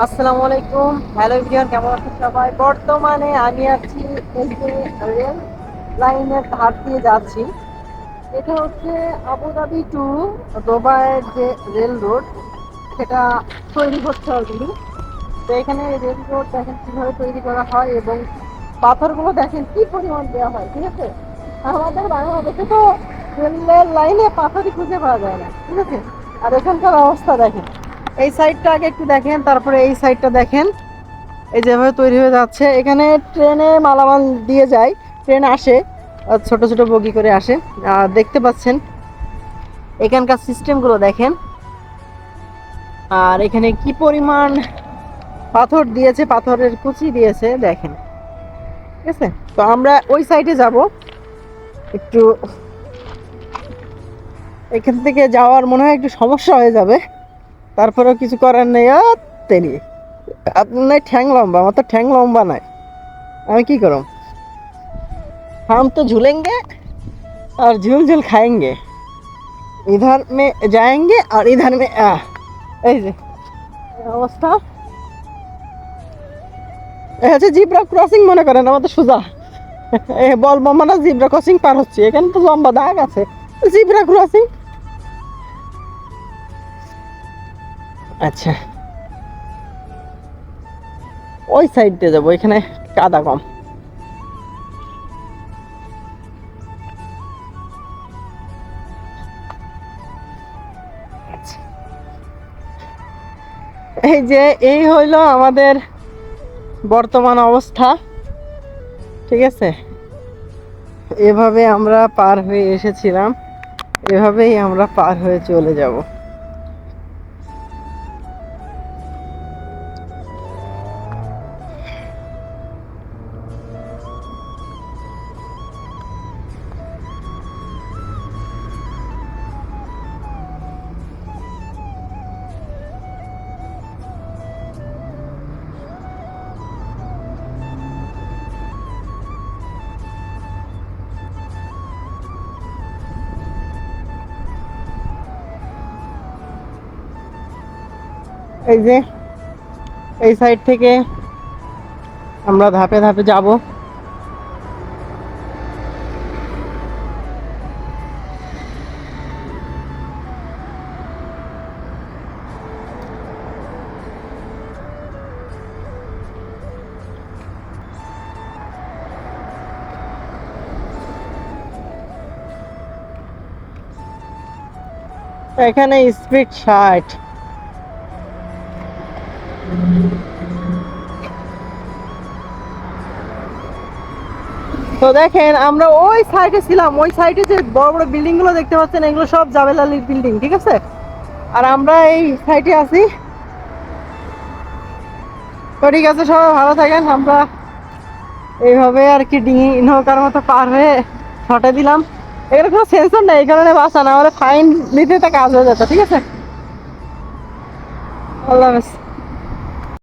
আসসালামু আলাইকুম। হ্যালো ভিডিওর কেমন আছেন সবাই? বর্তমানে আমি আছি রেল লাইনের ধার দিয়ে যাচ্ছি। এটা হচ্ছে আবুধাবি টু দুবাইয়ের যে রেল রোড সেটা তৈরি হচ্ছে অলরেডি তো এখানে রেল রোড দেখেন কীভাবে তৈরি করা হয় এবং পাথরগুলো দেখেন কি পরিমাণ দেওয়া হয়, ঠিক আছে? আমাদের বাংলাদেশে তো রেলের লাইনে পাথরই খুঁজে পাওয়া যায় না, ঠিক আছে? আর এখানকার অবস্থা দেখেন। এই সাইডটা আগে একটু দেখেন, তারপরে এই সাইডটা দেখেন। এই যেভাবে তৈরি হয়ে যাচ্ছে। এখানে ট্রেনে মালামাল দিয়ে যায়, ট্রেন আসে ছোট ছোট বগি করে আসে। দেখতে পাচ্ছেন, এখানকার সিস্টেমগুলো দেখেন। আর এখানে কি পরিমাণ পাথর দিয়েছে, পাথরের কুচি দিয়েছে, দেখেন। ঠিক আছে? তো আমরা ওই সাইডে যাব। একটু এখান থেকে যাওয়ার মনে হয় একটু সমস্যা হয়ে যাবে। তারপরেও কিছু করার নেই তেনি আপনার নাই ঠ্যাং লম্বা, আমার তো ঠ্যাং লম্বা নাই। আমি কি করম হাম তো ঝুলেঙ্গে, আর ঝুল ঝুল খায়েঙ্গে। ইধার মে যায়েঙ্গে, আর ইধার মে, আহ, এই যে অবস্থা। হচ্ছে জিব্রা ক্রসিং মনে করেন, আমার তো সোজা। এ বল মানে জিব্রা ক্রসিং পার হচ্ছে, এখানে তো লম্বা দাগ আছে। Zebra crossing. আচ্ছা। ওই সাইড দিয়ে যাব, এখানে কাদা কম। আচ্ছা। এই যে, এই হইল আমাদের বর্তমান অবস্থা, ঠিক আছে? এভাবে আমরা পার হয়ে এসেছিলাম, এভাবেই আমরা পার হয়ে চলে যাব। এই যে এই সাইড থেকে আমরা ধাপে ধাপে যাব। এখানে স্পিড ষাট। তো দেখেন, আমরা ওই সাইডে ছিলাম। ওই সাইডে যে বড় বড় বিল্ডিংগুলো দেখতে পাচ্ছেন, এগুলো সব জাবেল আলীর বিল্ডিং ঠিক আছে? আর আমরা এই সাইডে আছি। তো ঠিক আছে, সবাই ভালো থাকেন। আমরা এইভাবে আর কি ডিঙি নৌকার মতো পার হয়ে ছটে দিলাম। এখানে কোনো সেন্সর নেই, এই কারণে বাসা না হলে ফাইন নিতে তা কাজ হয়ে যেত ঠিক আছে? আল্লাহ হাফেজ।